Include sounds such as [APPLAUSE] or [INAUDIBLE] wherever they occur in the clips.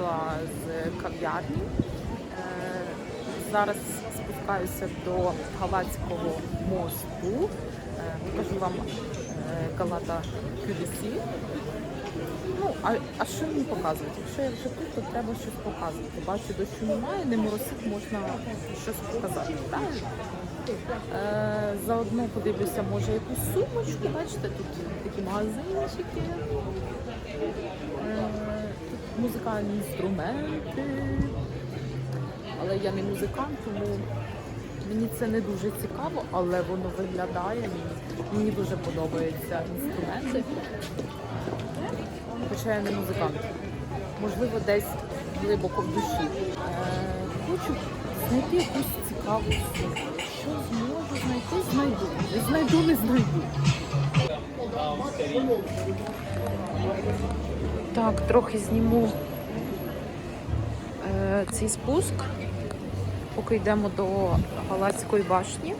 вийшла з кав'ярні. Е, Зараз спускаюся до Галацького мосту. Е, Покажу вам е, Галата QVC. Ну, а, а що мені показувати? Якщо я вже тут, то треба щось показувати. Бачу, дощу немає, не моросить, можна щось показати. Правильно? Е, заодно подивлюся, може, якусь сумочку. Бачите, тут такі магазинчики. Е, музикальні інструменти. Але я не музикант, тому мені це не дуже цікаво, але воно виглядає мені. Мені дуже подобаються інструменти. Хоча я не музикант. Можливо, десь глибоко в душі. Е, хочу знайти якусь цікаву сумку. Що зможу знайти, знайду. Не знайду, не знайду. Так, трохи зніму е, цей спуск, поки йдемо до Галацької башні.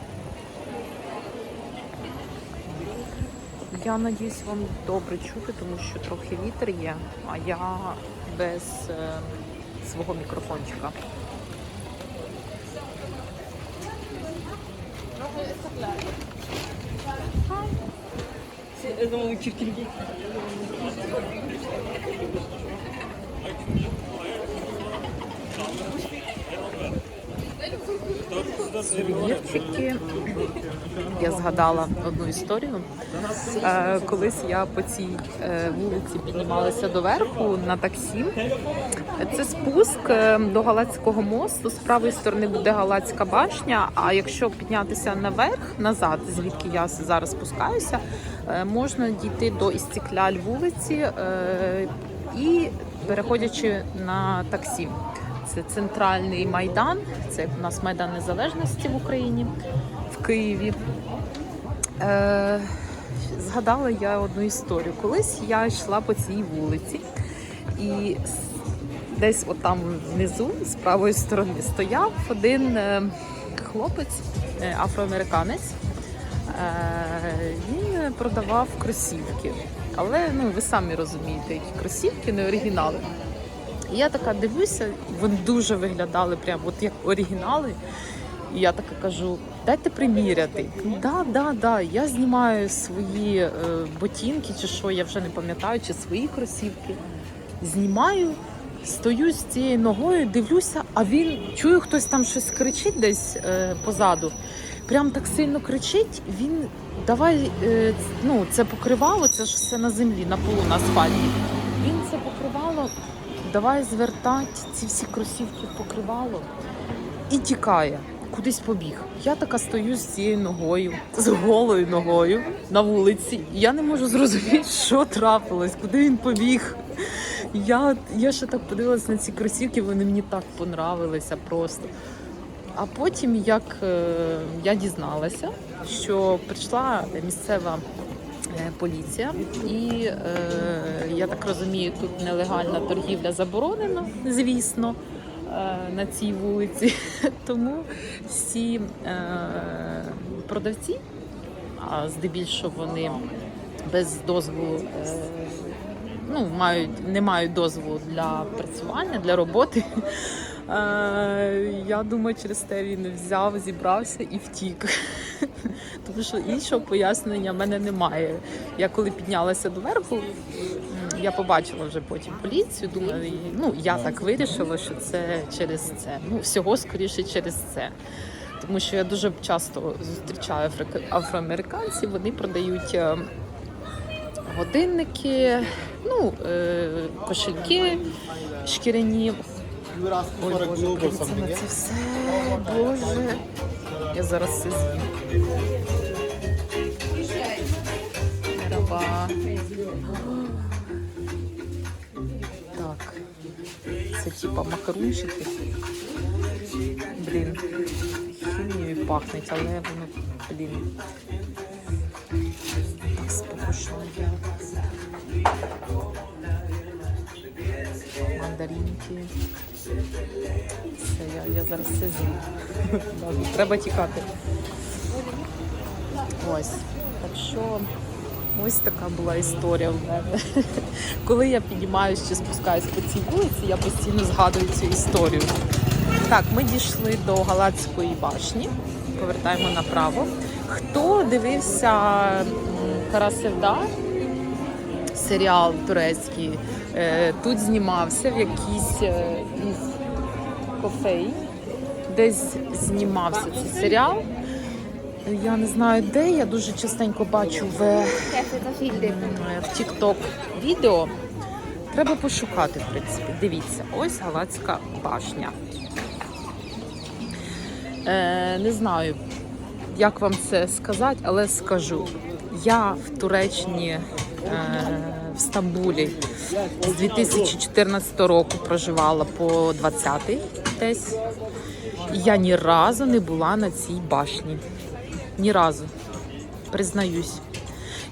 Я надіюсь, вам добре чути, тому що трохи вітер є, а я без е, свого мікрофончика. Sen adamı uçurtun Сувенірчики. Я згадала одну історію. Е, Колись я по цій е, вулиці піднімалася доверху на таксі. Це спуск е, до Галацького мосту. З правої сторони буде Галацька башня. А якщо піднятися наверх, назад, звідки я зараз спускаюся, можна дійти до Істікляль вулиці і переходячи на таксі. Це центральний майдан. Це у нас майдан незалежності в Україні в Києві. Е, згадала я одну історію. Колись я йшла по цій вулиці, і десь отам внизу, з правої сторони, стояв один е, хлопець, е, афроамериканець. Е, він продавав кросівки. Але ну, ви самі розумієте, які кросівки не оригінали. І я така дивлюся, вони дуже виглядали прям от як оригінали. І я така кажу, дайте приміряти. Да, да, да. Я знімаю свої е, ботинки, чи що, я вже не пам'ятаю, чи свої кросівки. Знімаю, стою з цією ногою, дивлюся, а він чую, хтось там щось кричить десь е, позаду. Прям так сильно кричить. Він давай, е, ну це покривало, це ж все на землі, на полу, на асфальті. Він це покривало, давай звертати ці всі кросівки в покривало і тікає. Кудись побіг. Я така стою з цією ногою, з голою ногою на вулиці. Я не можу зрозуміти, що трапилось, куди він побіг. Я, я ще так подивилась на ці кросівки, вони мені так понравилися просто. А потім, як е, я дізналася, що прийшла місцева поліція, і е, я так розумію, тут нелегальна торгівля заборонена, звісно, е, на цій вулиці. [LAUGHS] Тому всі е, продавці, а здебільшого вони без дозволу. Е, Ну, мають, не мають дозволу для працювання, для роботи. Е, я думаю, через те він взяв, зібрався і втік. [LAUGHS] Тому що іншого пояснення в мене немає. Я коли піднялася доверху, м, я побачила вже потім поліцію. Думаю, ну я так вирішила, що це через це. Ну, всього скоріше через це. Тому що я дуже часто зустрічаю афроамериканців, вони продають е, годинники, ну, е, кошельки шкіряні. Ой, Боже, подивіться на це все. Боже. Я зараз все з'їм. Раба. Так. Це типа макарунчики. Блін. Хімією пахнуть, але воно, блін. Так спокійно. Мандаринки. Все, я, я зараз все з'їм. Треба тікати. Ось. Так що Ось така була історія в мене. Коли я піднімаюся чи спускаюсь по цій вулиці, я постійно згадую цю історію. Так, ми дійшли до Галацької башні. Повертаємо направо. Хто дивився м, Карасевда, серіал турецький, тут знімався в якійсь е, із кофей, десь знімався цей серіал. Я не знаю де, я дуже частенько бачу в, Kafede в TikTok відео. Треба пошукати, в принципі. Дивіться, ось Галацька башня. Е, не знаю, як вам це сказати, але скажу. Я в Туреччині, е, в Стамбулі з 2014 року проживала по 20-й десь. Я ні разу не була на цій башні. Ні разу. Признаюсь.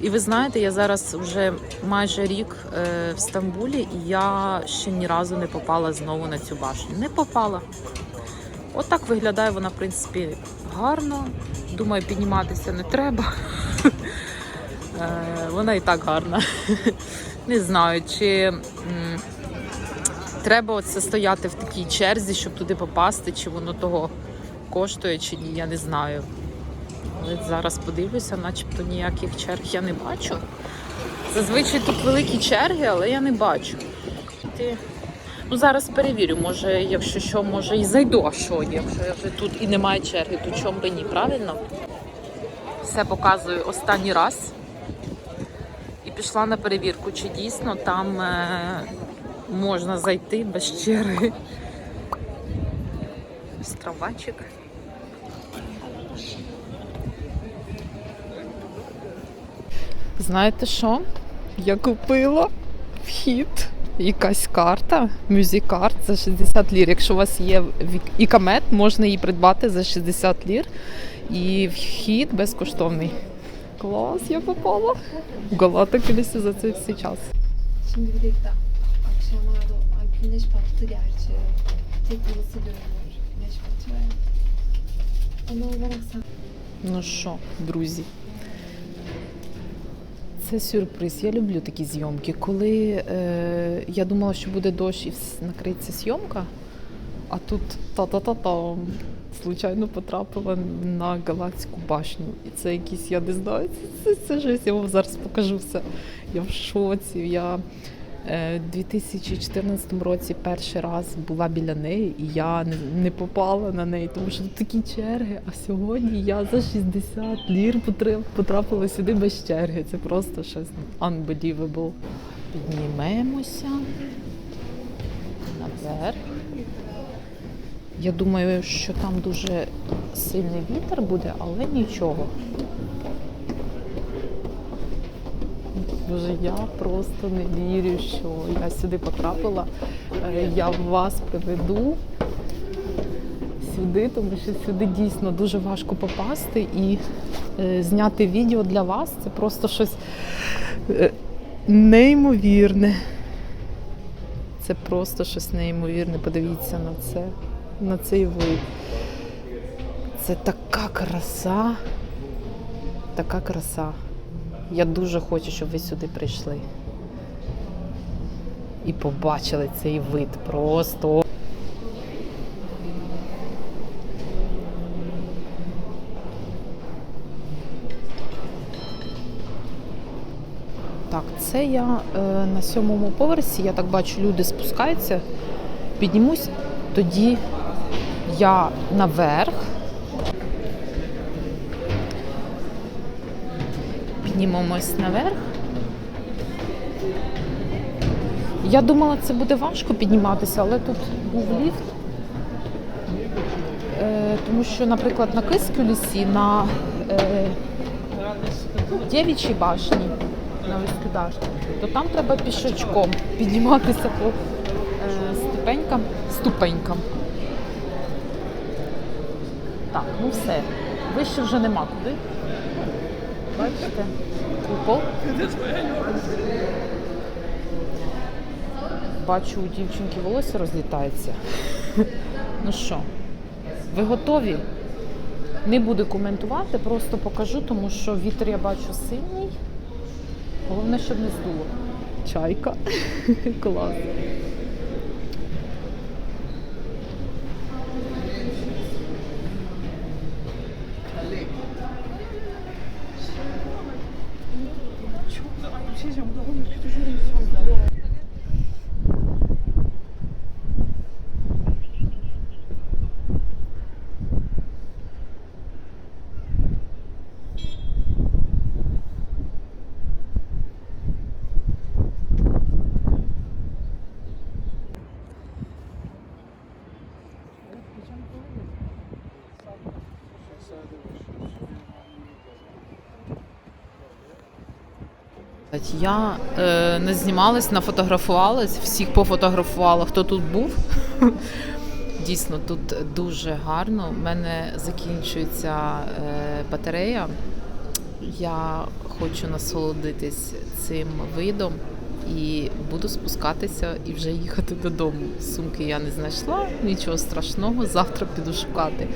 І ви знаєте, я зараз вже майже рік е, в Стамбулі, і я ще ні разу не попала знову на цю башню. Не попала. Отак виглядає вона, в принципі, гарно. Думаю, підніматися не треба. Е, Вона і так гарна. Не знаю, чи треба оце стояти в такій черзі, щоб туди попасти, чи воно того коштує, чи ні, я не знаю. Але зараз подивлюся, начебто ніяких черг я не бачу. Зазвичай тут великі черги, але я не бачу. Ну, зараз перевірю, може, якщо що, може і зайду, а що, якщо я вже тут і немає черги, то чому би ні, правильно? Все показую останній раз. Пішла на перевірку, чи дійсно там е, можна зайти без черги. Ось трамвайчик. Знаєте що? Я купила вхід, якась карта, мюзикарт за 60 лір. Якщо у вас є ікамет, можна її придбати за 60 lir. І вхід безкоштовний. Клас, я попала. Кілісі за цей всі час. Şimdi bir de akşamlar da Ay, güneş battı gerçi. Tek burası görünüyor. Güneş batıyor ya. Ana olarak sen Ну що, друзі, це сюрприз. Я люблю такі зйомки. Коли е, я думала, що буде дощ і вс- накриється зйомка, а тут та-та-та-та. Случайно потрапила на Галацьку башню. І це якийсь, я не знаю, це, це, це жесть, я вам зараз покажу все. Я в шоці. Я е, у 2014 році перший раз була біля неї, і я не, попала на неї, тому що такі черги. А сьогодні я за 60 лір потрапила сюди без черги. Це просто щось unbelievable. Піднімемося наверх. Я думаю, що там дуже сильний вітер буде, але нічого. Боже, я просто не вірю, що я сюди потрапила. Е, Я вас приведу сюди, тому що сюди дійсно дуже важко попасти і е, зняти відео для вас це просто щось е, неймовірне. Це просто щось неймовірне. Подивіться на це, на цей вид. Це така краса, така краса. Я дуже хочу, щоб ви сюди прийшли. І побачили цей вид просто. Так, це я е, на сьомому поверсі. Я так бачу, люди спускаються. Піднімусь, тоді я наверх. Піднімемось наверх. Я думала, це буде важко підніматися, але тут був ліфт. Е, тому що, наприклад, на Кискюлісі, на е, Дєвічій башні, на Вискюдар, то там треба пішочком підніматися по е, ступенькам. ступенькам. Ну все. Вище вже нема куди. Бачите? Купол. Бачу, у дівчинки волосся розлітається. [LAUGHS] Ну що, ви готові? Не буду коментувати, просто покажу, тому що вітер я бачу сильний. Головне, щоб не здуло. Чайка. [LAUGHS] Клас. Я е, не знімалась, нафотографувалась, всіх пофотографувала, хто тут був. [LAUGHS] Дійсно, тут дуже гарно. У мене закінчується е, батарея. Я хочу насолодитись цим видом і буду спускатися і вже їхати додому. Сумки я не знайшла, нічого страшного. Завтра піду шукати.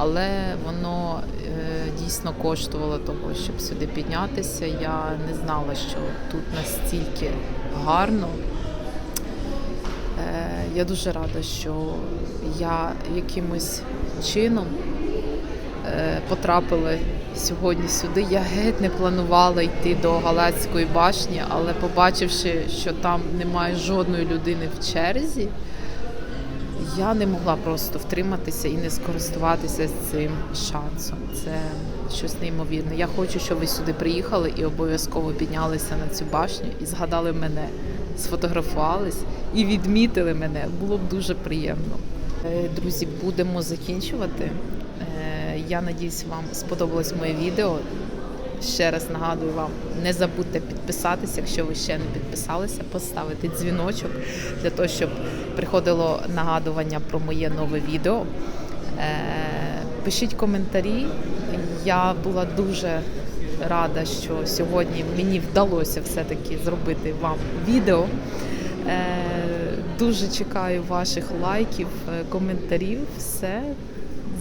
Але воно е, дійсно коштувало того, щоб сюди піднятися. Я не знала, що тут настільки гарно. Е, я дуже рада, що я якимось чином е, потрапила сьогодні сюди. Я геть не планувала йти до Галацької башні, але побачивши, що там немає жодної людини в черзі, я не могла просто втриматися і не скористуватися цим шансом. Це щось неймовірне. Я хочу, щоб ви сюди приїхали і обов'язково піднялися на цю башню і згадали мене, сфотографувались і відмітили мене. Було б дуже приємно. Е, Друзі, будемо закінчувати. Е, Я надіюсь, вам сподобалось моє відео. Ще раз нагадую вам, не забудьте підписатися, якщо ви ще не підписалися, поставити дзвіночок для того, щоб приходило нагадування про моє нове відео. Е, Пишіть коментарі. Я була дуже рада, що сьогодні мені вдалося все-таки зробити вам відео. Е, Дуже чекаю ваших лайків, е, коментарів. Все.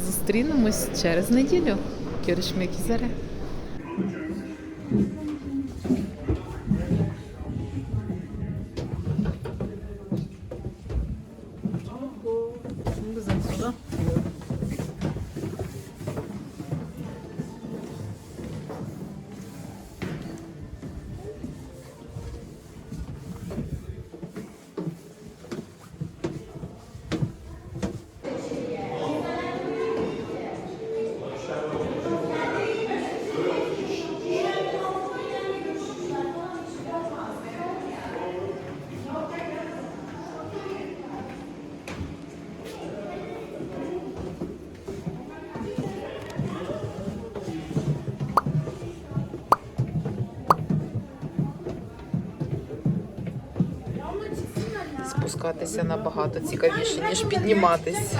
Зустрінемось через неділю. 하고. 정규 선수가? Спускатися набагато цікавіше, ніж підніматись.